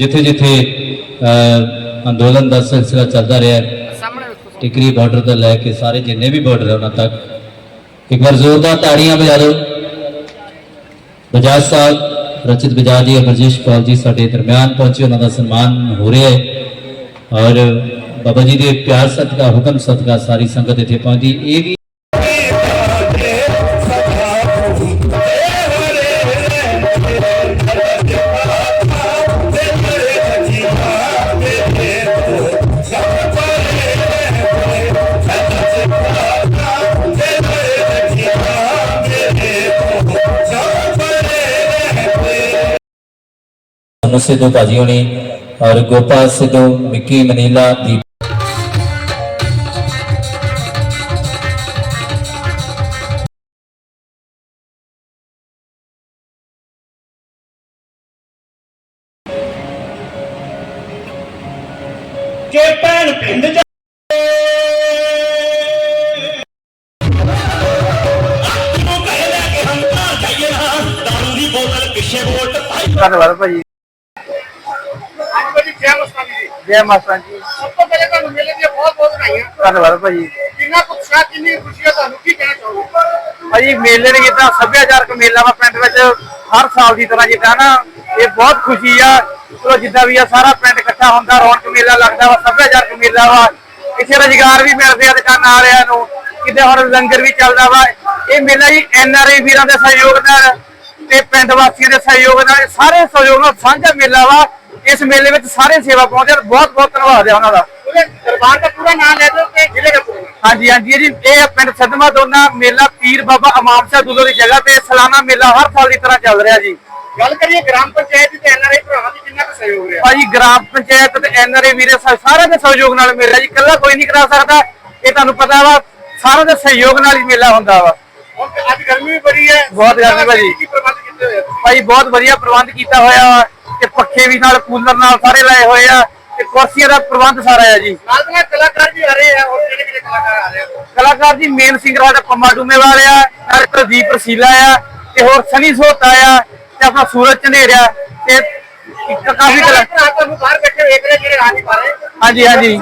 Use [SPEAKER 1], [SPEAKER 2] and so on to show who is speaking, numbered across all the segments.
[SPEAKER 1] ਜਿੱਥੇ ਜਿੱਥੇ ਅੰਦੋਲਨ ਦਾ ਸਿਲਸਿਲਾ ਚੱਲਦਾ ਰਿਹਾ ਟਿਕਰੀ ਬਾਰਡਰ ਤੋਂ ਲੈ ਕੇ ਸਾਰੇ ਜਿੰਨੇ ਵੀ ਬਾਰਡਰ ਹੈ ਉਹਨਾਂ ਤੱਕ। ਇੱਕ ਵਾਰ ਜ਼ੋਰਦਾਰ ਤਾੜੀਆਂ ਵਜਾ ਦਿਓ। ਬਜਾਜ ਸਾਹਿਬ ਰਚਿਤ ਬਜਾਜ ਜੀ ਅਮਰਜੀਸ਼ ਕੌਰ ਜੀ ਸਾਡੇ ਦਰਮਿਆਨ ਪਹੁੰਚੇ ਉਹਨਾਂ ਦਾ ਸਨਮਾਨ ਹੋ ਰਿਹਾ ਹੈ। ਔਰ ਬਾਬਾ ਜੀ ਦੇ ਪਿਆਰ ਸਦਕਾ ਹੁਕਮ ਸਦਕਾ ਸਾਰੀ ਸੰਗਤ ਇੱਥੇ ਪਹੁੰਚੀ। ਇਹ ਵੀ ਅਨੂ ਸਿੱਧੂ ਭਾਜੀ ਹੋਣੀ ਔਰ ਗੋਪਾਲ ਸਿੱਧੂ ਮਿੱਕੀ ਮਨੀਲਾ ਦੀਪ।
[SPEAKER 2] ਕਿ ਭੈਣ ਪਿੰਡ ਤੂੰ ਕਹਿ
[SPEAKER 3] ਭਾਜੀ
[SPEAKER 4] ਜੈ ਮਸਤਾਨੀ ਜੀ।
[SPEAKER 3] ਜੈ ਮਾਤਾ ਜੀ
[SPEAKER 4] ਸਭ ਤੋਂ ਪਹਿਲੇ ਤੁਹਾਨੂੰ ਮੇਲੇ ਦੀਆਂ ਬਹੁਤ ਬਹੁਤ ਵਧਾਈਆਂ।
[SPEAKER 3] ਧੰਨਵਾਦ ਭਾਜੀ।
[SPEAKER 4] ਕਿੰਨਾ ਕੁ ਉਤਸ਼ਾਹ ਕਿੰਨੀ ਖੁਸ਼ੀ ਹੈ ਤੁਹਾਨੂੰ ਕੀ ਕਹਿਣਾ ਚਾਹੋਗੇ?
[SPEAKER 3] ਭਾਜੀ ਮੇਲੇ ਨੇ ਜਿੱਦਾਂ ਸੱਭਿਆਚਾਰਕ ਮੇਲਾ ਵਾ ਪਿੰਡ ਵਿੱਚ ਹਰ ਸਾਲ ਦੀ ਤਰ੍ਹਾਂ ਜਿੱਦਾਂ ਨਾ ਇਹ ਬਹੁਤ ਖੁਸ਼ੀ ਆ। ਚਲੋ ਜਿੱਦਾਂ ਵੀ ਆ ਸਾਰਾ ਪਿੰਡ ਇਕੱਠਾ ਹੁੰਦਾ ਰੌਣਕ ਮੇਲਾ ਲੱਗਦਾ ਵਾ ਸੱਭਿਆਚਾਰਕ ਮੇਲਾ ਵਾ। ਇੱਥੇ ਰੁਜ਼ਗਾਰ ਵੀ ਮਿਲਦੇ ਆ ਦੁਕਾਨਾਂ ਵਾਲਿਆਂ ਨੂੰ ਕਿਤੇ ਹੁਣ ਲੰਗਰ ਵੀ ਚੱਲਦਾ ਵਾ। ਇਹ ਮੇਲਾ ਜੀ ਐਨ ਆਰ ਆਈ ਵੀਰਾਂ ਦੇ ਸਹਿਯੋਗ ਨਾਲ ਤੇ ਪਿੰਡ ਵਾਸੀਆਂ ਦੇ ਸਹਿਯੋਗ ਨਾਲ ਸਾਰੇ ਸਹਿਯੋਗ ਨਾਲ ਸਾਂਝਾ ਮੇਲਾ ਵਾ। ਇਸ ਮੇਲੇ ਵਿੱਚ ਸਾਰੇ ਸੇਵਾ ਆ ਬਹੁਤ ਬਹੁਤ ਧੰਨਵਾਦ ਹੈ ਉਹਨਾਂ ਦਾ।
[SPEAKER 4] ਦਰਬਾਰ ਦਾ ਪੂਰਾ ਨਾਮ ਲੈ ਦਿਓ ਤੇ ਜ਼ਿਲ੍ਹੇ ਦਾ ਪੂਰਾ।
[SPEAKER 3] ਹਾਂਜੀ ਹਾਂਜੀ ਜੀ ਇਹ ਪਿੰਡ ਸਦਮਾ ਦੋਨਾ ਮੇਲਾ ਪੀਰ ਬਾਬਾ ਇਮਾਮ ਦੁੱਲੋ ਦੀ ਜਗ੍ਹਾ ਤੇ ਸਾਲਾਨਾ ਮੇਲਾ ਹਰ ਸਾਲ ਦੀ ਤਰ੍ਹਾਂ ਚੱਲ ਰਿਹਾ ਜੀ।
[SPEAKER 4] ਗੱਲ ਕਰੀਏ ਗ੍ਰਾਮ ਪੰਚਾਇਤ ਤੇ ਐਨਆਰਆਈ ਭਰਾਵਾਂ ਦੀ ਕਿੰਨਾ ਕੁ ਸਹਿਯੋਗ ਰਿਹਾ?
[SPEAKER 3] ਭਾਜੀ ਗ੍ਰਾਮ ਪੰਚਾਇਤ ਤੇ ਐਨਆਰਏ ਵੀਰੇ ਸਾਰਿਆਂ ਦੇ ਸਹਿਯੋਗ ਨਾਲ ਮੇਲਾ ਜੀ। ਇਕੱਲਾ ਕੋਈ ਨਹੀਂ ਕਰਾ ਸਕਦਾ। ਇਹ ਤੁਹਾਨੂੰ ਪਤਾ ਵਾ ਸਾਰਿਆਂ ਦੇ ਸਹਿਯੋਗ ਨਾਲ ਹੀ ਮੇਲਾ ਹੁੰਦਾ ਵਾ।
[SPEAKER 4] ਅੱਜ ਗਰਮੀ ਵੀ ਬੜੀ ਹੈ।
[SPEAKER 3] ਬਹੁਤ ਗਰਮੀ ਭਾਜੀ।
[SPEAKER 4] ਕੀ ਪ੍ਰਬੰਧ ਕੀਤੇ ਹੋਏ ਆ
[SPEAKER 3] ਭਾਈ ਬਹੁਤ ਵਧੀਆ ਪ੍ਰਬੰਧ ਕੀਤਾ ਹੋਇਆ ਵਾ। ਪੱਖੇ ਵੀ ਨਾਲ ਕੂਲਰ ਨਾਲ ਸਾਰੇ ਲਾਏ ਹੋਏ ਆ ਤੇ ਕੁਰਸੀਆਂ ਦਾ ਪ੍ਰਬੰਧ ਸਾਰਾ ਹੈ ਜੀ।
[SPEAKER 4] ਨਾਲ ਦੇ ਨਾਲ ਕਲਾਕਾਰ ਵੀ ਆ ਰਹੇ ਆ ਹੋਰ ਕਿਹੜੇ ਕਿਹੜੇ ਕਲਾਕਾਰ ਆ ਰਹੇ ਆ?
[SPEAKER 3] ਕਲਾਕਾਰ ਜੀ ਮੇਨ ਸਿੰਗਰ ਸਾਡਾ ਪੰਮਾ ਡੂਮੇ ਵਾਲੇ ਆ ਨਾਲ ਪ੍ਰਦੀਪ ਰਸੀਲਾ ਆ ਤੇ ਹੋਰ ਸਨੀ ਸੋਤਾ ਆ ਤੇ ਆਪਣਾ ਸੂਰਜ ਝੰਡੇਰਿਆ ਤੇ ਇੱਕ ਕਾਫੀ ਕਲਾ
[SPEAKER 4] ਭਰਾ ਤੁਹਾਨੂੰ ਬਾਹਰ ਬੈਠੇ ਵੇਖ ਰਹੇ ਜਿਹੜੇ ਆ ਨਹੀਂ ਪਾ ਰਹੇ
[SPEAKER 3] ਹਾਂਜੀ, ਹਾਂਜੀ।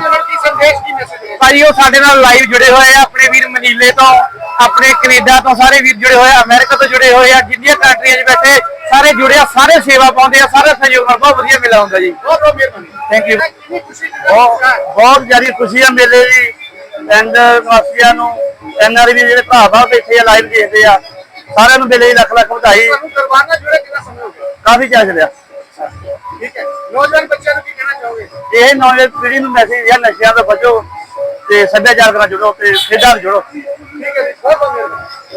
[SPEAKER 4] ਸੰਦੇਸ਼ ਕੀ ਮੈਸੇਜ ਹੈ
[SPEAKER 3] ਭਾਜੀ ਉਹ ਸਾਡੇ ਨਾਲ ਲਾਈਵ ਜੁੜੇ ਹੋਏ ਆ ਆਪਣੇ ਵੀਰ ਮਨੀਲੇ ਤੋਂ। ਆਪਣੇ ਕੈਨੇਡਾ ਤੋਂ ਸਾਰੇ ਵੀਰ ਜੁੜੇ ਹੋਏ ਆ ਅਮਰੀਕਾ ਤੋਂ ਜੁੜੇ ਹੋਏ ਆ ਜਿੰਨੀਆਂ ਕੰਟਰੀਆਂ 'ਚ ਬੈਠੇ ਸਾਰੇ ਜੁੜੇ ਆ ਸਾਰੇ ਸੇਵਾ ਪਾਉਂਦੇ ਆ ਸਾਰੇ ਸਹਿਯੋਗ ਨਾਲ ਬਹੁਤ ਵਧੀਆ ਮੇਲਾ ਹੁੰਦਾ ਜੀ।
[SPEAKER 4] ਬਹੁਤ ਬਹੁਤ ਮਿਹਰਬਾਨੀ। ਖੁਸ਼ੀ ਕਿੰਨਾ
[SPEAKER 3] ਬਹੁਤ ਜ਼ਿਆਦਾ ਖੁਸ਼ੀ ਆ ਮੇਲੇ ਦੀ। ਪਿੰਡ ਵਾਸੀਆਂ ਨੂੰ ਐਨਆਰਵੀ ਜਿਹੜੇ ਭਰਾ ਬਾਹਰ ਬੈਠੇ ਆ ਲਾਈਵ ਦੇਖਦੇ ਆ ਸਾਰਿਆਂ ਨੂੰ ਮੇਲੇ ਦੀ ਲੱਖ ਲੱਖ ਵਧਾਈ।
[SPEAKER 4] ਤੁਹਾਨੂੰ ਦਰਬਾਰ ਨਾਲ ਜੁੜੇ ਕਿੰਨਾ ਸਮੇਂ ਹੋ ਗਿਆ?
[SPEAKER 3] ਕਾਫੀ ਚਾਹ ਲਿਆ
[SPEAKER 4] ਠੀਕ ਹੈ। ਨੌਜਵਾਨ ਬੱਚਿਆਂ ਨੂੰ ਕੀ ਕਹਿਣਾ ਚਾਹੋਗੇ?
[SPEAKER 3] ਇਹ ਨੌਜਵਾਨ ਪੀੜ੍ਹੀ ਨੂੰ ਮੈਸੇਜ ਹੈ ਨਸ਼ਿਆਂ ਤੋਂ ਬਚੋ ਤੇ ਸੱਭਿਆਚਾਰ ਨਾਲ ਜੁੜੋ ਤੇ ਖੇਡਾਂ ਨਾਲ ਜੁੜੋ।
[SPEAKER 4] ਠੀਕ ਹੈ 何だね?